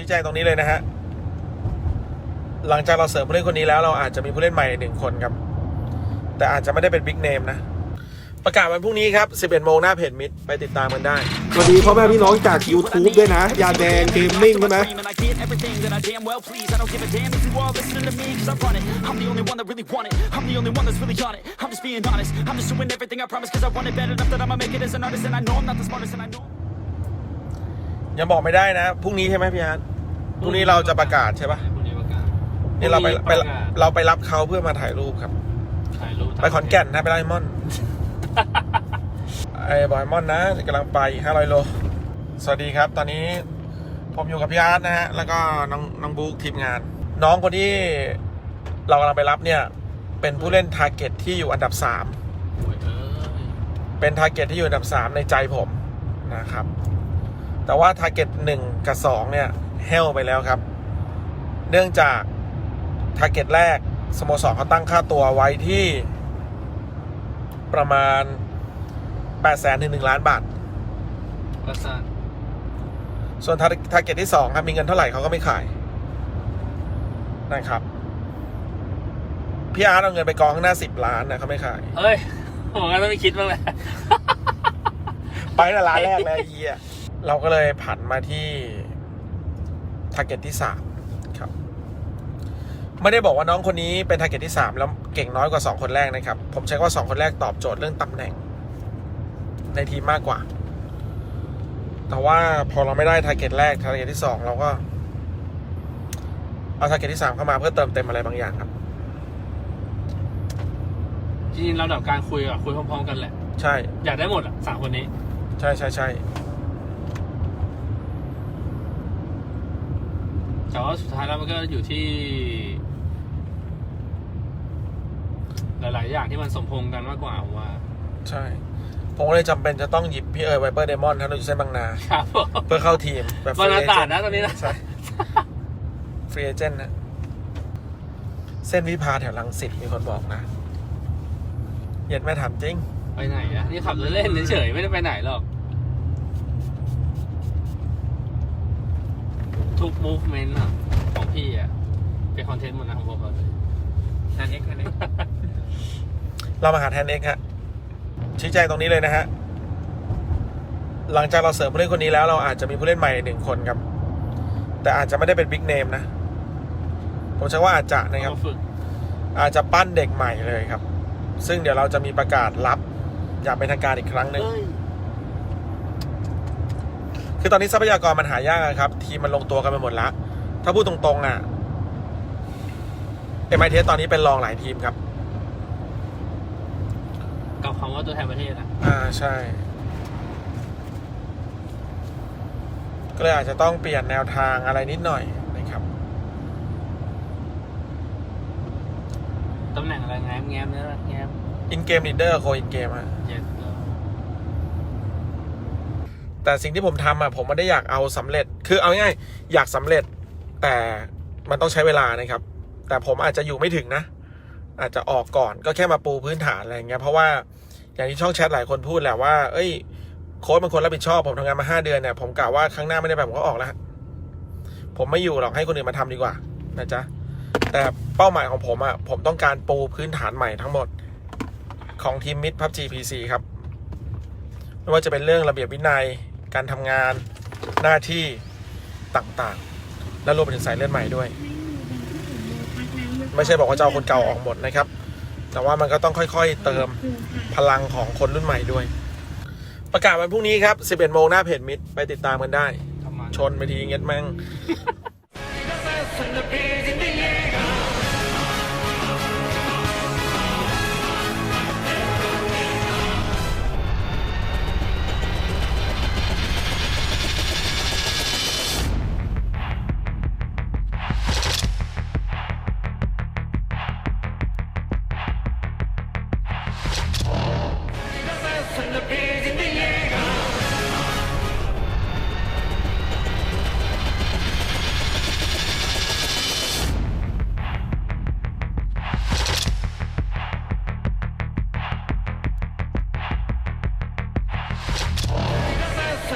ชี้แจงตรงนี้เลยนะฮะ หลังจากเราเสริมผู้เล่นคนนี้แล้วเราอาจจะมีผู้เล่นใหม่หนึ่งคนครับ แต่อาจจะไม่ได้เป็นบิ๊กเนมนะ ประกาศวันพรุ่งนี้ครับ 11 โมงหน้าเพจมิดไปติดตามกันได้ สวัสดีพ่อแม่พี่น้องจาก YouTube ด้วยนะ ยาแดงเกมมิ่งใช่ไหม And I get everything that I damn well please. I don't give a damn if you all listening to me, cause I run it. I'm the only one that really want it. I'm the only one that's really on it. I'm just being honest. I'm just doing everything I promise, cause I want it bad enough that I'ma make it as an artist. And I know I'm not the smartest, and I know. ยังบอกไม่ได้นะ พรุ่งนี้ใช่ไหมพี่อาร์ต พรุ่งนี้เราจะประกาศใช่ปะพรุ่งนี้ประกาศนี่เราไปพไปรุ่งนี้ประกาศเราไปรับเขาเพื่อมาถ่ายรูปครับ ถ่ายรูปไปขอนแก่นนะไปไล่มอน ไอ้บอยมอนนะกำลังไป 500 โล สวัสดีครับ ตอนนี้ผมอยู่กับพี่อาร์ตนะฮะ แล้วก็น้องน้องบุ๊กทีมงาน น้องคนที่เรากำลังไปรับเนี่ย เป็นผู้เล่นทาร์เก็ตที่อยู่อันดับ3โอ้ยเอ้ยเป็นทาร์เก็ตที่อยู่อันดับ 3 ในใจผมนะครับ แต่ว่าทาร์เก็ต1กับ 2 เนี่ย เฮลไปแล้วครับ เนื่องจากทาร์เก็ตแรกสโมสรเขาตั้งค่าตัวไว้ที่ประมาณ8 0 0 0 0ถึง1ล้านบาท ประสานส่วนทาร์เก็ตที่2ครับมีเงินเท่าไหร่เขาก็ไม่ขายนะครับพี่อาร์ตเอาเงินไปกองข้างหน้า10ล้านนะเขาไม่ขาย เอ้ยผมก็ต้องไปคิดบ้างแหละ ไปแต่ร้านแรกแล้วไอ้เฮียเราก็เลยผันมาที่ ทาร์เก็ตที่สามครับไม่ได้บอกว่าน้องคนนี้เป็นทาร์เก็ตที่สามแล้วเก่งน้อยกว่าสองคนแรกนะครับ ผมใช้คำว่าสองคนแรกตอบโจทย์เรื่องตำแหน่ง ในทีมมากกว่า แต่ว่าพอเราไม่ได้ทาร์เก็ตแรกทาร์เก็ตที่สองเราก็ เอาทาร์เก็ตที่สามเข้ามาเพื่อเติมเต็มอะไรบางอย่างครับ จริงๆเราดับการคุยอะคุยพร้อมๆกันแหละ ใช่ อยากได้หมดอะสามคนนี้ ใช่ใช่ใช่ แต่ว่าสุดท้ายแล้วมันก็อยู่ที่ หลาย ๆ อย่างที่มันสมพงษ์กันมากกว่าผมว่า ใช่ ผมก็เลยจำเป็นจะต้องหยิบพี่เอ๋ยไวเปอร์เดมอนท่านอยู่เส้นบางนา ครับผมเพื่อเข้าทีมแบบบรรยากาศ free agent นะตอนนี้นะ ใช่ฟรีเอเจนต์นะ เส้นวิภาแถวลังสิตมีคนบอกนะเหย็ดไม่ถามจริง ไปไหนอะนี่ขับรถเล่นเฉยๆไม่ได้ไปไหนหรอก ทุกมูฟเมนต์อะของพี่อะเป็นคอนเทนต์หมดนะของผมเลยนั่นเองนั่นเองเรามาหาแทนเองฮะชี้แจงตรงนี้เลยนะฮะ หลังจากเราเสริมผู้เล่นคนนี้แล้วเราอาจจะมีผู้เล่นใหม่หนึ่งคนครับ แต่อาจจะไม่ได้เป็นบิ๊กเนมนะ ผมใช้ว่าอาจจะนะครับมาฝึกอาจจะปั้นเด็กใหม่เลยครับ ซึ่งเดี๋ยวเราจะมีประกาศรับ อย่างเป็นทางการอีกครั้งหนึ่งเอ้ย คือตอนนี้ทรัพยากรมันหายากอะครับ ทีมมันลงตัวกันไปหมดแล้วถ้าพูดตรงๆอะเอ็มไอเทสตอนนี้เป็นรองหลายทีมครับ กับคำว่าตัวแทนประเทศอะอ่าใช่ ก็เลยอาจจะต้องเปลี่ยนแนวทางอะไรนิดหน่อยนะครับตำแหน่งอะไรแง้มแง้มเนี่ยแง้มอินเกมลีดเดอร์โคอินเกมฮะเจ็ด แต่สิ่งที่ผมทำอะผมไม่ได้อยากเอาสำเร็จ คือเอาง่ายอยากสำเร็จ แต่มันต้องใช้เวลานะครับ แต่ผมอาจจะอยู่ไม่ถึงนะ อาจจะออกก่อนก็แค่มาปูพื้นฐานอะไรอย่างเงี้ยเพราะว่าอย่างที่ช่องแชทหลายคนพูดแหละว่า เอ้ย โค้ชเป็นคนรับผิดชอบ ผมทำงานมาห้าเดือนเนี่ย ผมกล่าวว่าครั้งหน้าไม่ได้ไปผมก็ออกแล้วผมไม่อยู่หรอกให้คนอื่นมาทำดีกว่านะจ๊ะแต่เป้าหมายของผมอะผมต้องการปูพื้นฐานใหม่ทั้งหมดของทีมมิดพับจีพีซีครับไม่ว่าจะเป็นเรื่องระเบียบวินัย การทำงานหน้าที่ต่างๆ และรวมไปถึงสายเลือดใหม่ด้วย ไม่ใช่บอกว่าจะเอาคนเก่าออกหมดนะครับ แต่ว่ามันก็ต้องค่อยๆ เติมพลังของคนรุ่นใหม่ด้วย ประกาศวันพรุ่งนี้ครับ 11 โมงหน้าเพจมิดไปติดตามกันได้ ชนไปทีเงี้ยแม่ง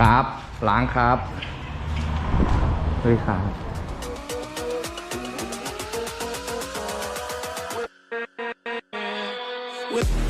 ครับล้างครับเลยครับ We'll